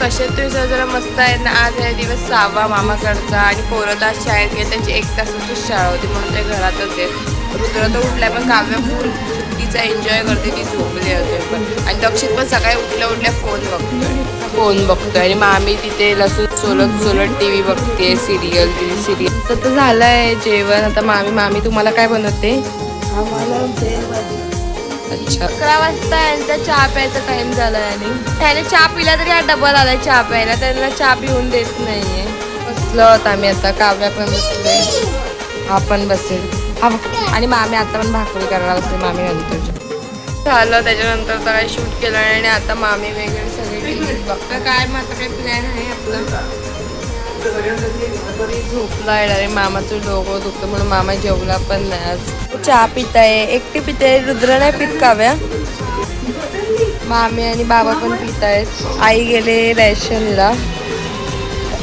मस्त आहे ना? आज आहे दिवस सहावा मामाकडचा आणि पोरला शाळेत गेले त्यांची एक तासाची शाळा होती म्हणून ते घरातच आहे रुद्र तर उठलाय पण काव्य फुल सुट्टीचा एन्जॉय करते ती झोपली अजून पण. आणि दक्षित पण सकाळी उठल्या उठल्या फोन बघतोय. फोन बघतोय. आणि मामी तिथे लसूण सोलत सोलत टी व्ही बघते सिरियल ती सिरियल तर झालंय जेवण. आता मामी मामी तुम्हाला काय बनवते? अच्छा. अकरा वाजता यांचा चहा प्यायचा टाइम झाला आणि त्याने चहा पिला तरी हा डबल आलाय चहा प्यायला. त्यांना चहा पिऊन देत नाहीये. बसलो आहोत आम्ही आता काव्या पण बसले. आपण बसेल. आणि मामी आता पण भाकरी करायला बसले मामी नंतर झालं त्याच्यानंतर तर काही शूट केलं आणि आता मामी वगैरे सगळे बघता काय मग आता काही प्लॅन आहे आपला झोपला येणार मामाचं डोकं दुखतं म्हणून मामा जेवला पण नाही आज. चहा पिताय एकटी पिते रुद्र नाही पित काव्या मामी आणि बाबा पण पितायत. आई गेले रॅशनला.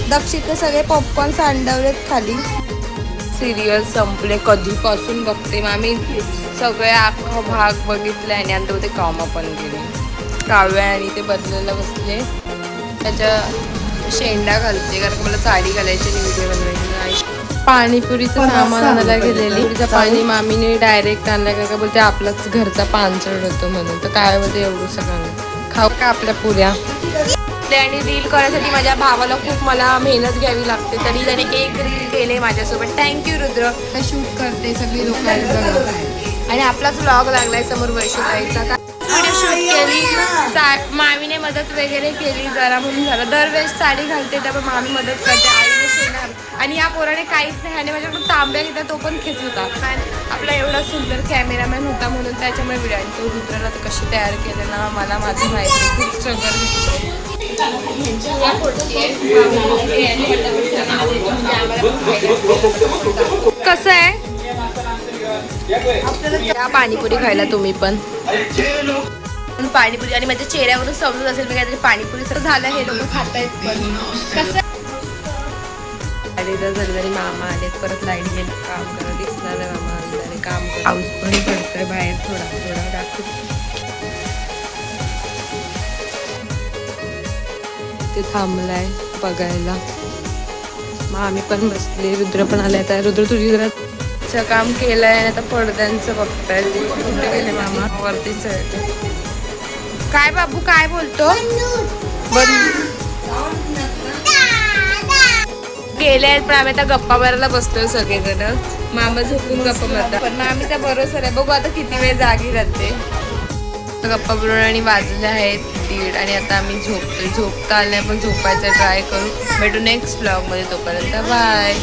दक्षित सगळे पॉपकॉर्न सांडवलेत खाली. सिरियल संपले कधीपासून बघते मामी. सगळे अख्खा भाग बघितले आणि आता ते कामा पण गेले. काव्या आणि ते बदलायला बसले. त्याच्या शेंडा घालते कारण मला साडी घालायची आणि व्हिडिओ बनवायची. पाणीपुरीचं सामान आणायला गेलेली. पुरीचं पाणी मामीने डायरेक्ट आणलं का का बोलते आपलाच घरचा पानचड होतो म्हणून. तर काय बोलते एवढं सगळं? खाऊ का आपल्या पुऱ्या? आणि रील करण्यासाठी माझ्या भावाला खूप मला मेहनत घ्यावी लागते. तरी त्याने एक रील केले माझ्यासोबत. थँक्यू रुद्र. शूट करते सगळी लोक आणि आपलाच व्लॉग लागलाय समोर वैशुताईचा का व्हिडिओ शूट केली. सा- मामीने मदत वगैरे केली जरा म्हणून झालं. दरवेळेस साडी घालते त्यामुळे मामी मदत करते आईने शेणार आणि या पोराने काहीच नाही आणि माझ्याकडून तांब्या घेतला तो पण खेच होता. आणि आपला एवढा सुंदर कॅमेरामॅन होता म्हणून त्याच्यामुळे व्हिडिओ रुद्राला तर कशी तयार केलं ना मला माझं माहिती. खूप स्ट्रगल कसं आहे? या पाणीपुरी खायला तुम्ही पण. पाणीपुरी आणि माझ्या चेहऱ्यावरून समजत असेल मी काहीतरी पाणीपुरी सर झालं हे लोक खातायत पण. कसं? झालं तरी मामा आले परत लाइट गेले काम करत दिसणार मामा आले आणि काम पाऊस पण पडतोय बाहेर थोडा थोडा दाखव ते थांबलाय बघायला. मग आम्ही पण बसले रुद्र पण आले आता. रुद्र तुझी जरा चं काम केलंय आणि आता पडद्यांचं बघताय. कुठे गेले मामा? वरतीच आहे काय बाबू काय बोलतो? गेले आहेत पण आम्ही आता गप्पा मारायला बसतोय सगळेजण. मामा झोपून गप्पा मारतात. पण मामीचा बरोबर आहे बघू आता किती वेळ जागी राहते. गप्पा बोलून आणि वाजले आहेत दीड आणि आता आम्ही झोपतोय. झोपता आले पण झोपायचं ट्राय करू. भेटू नेक्स्ट ब्लॉगमध्ये तोपर्यंत. बाय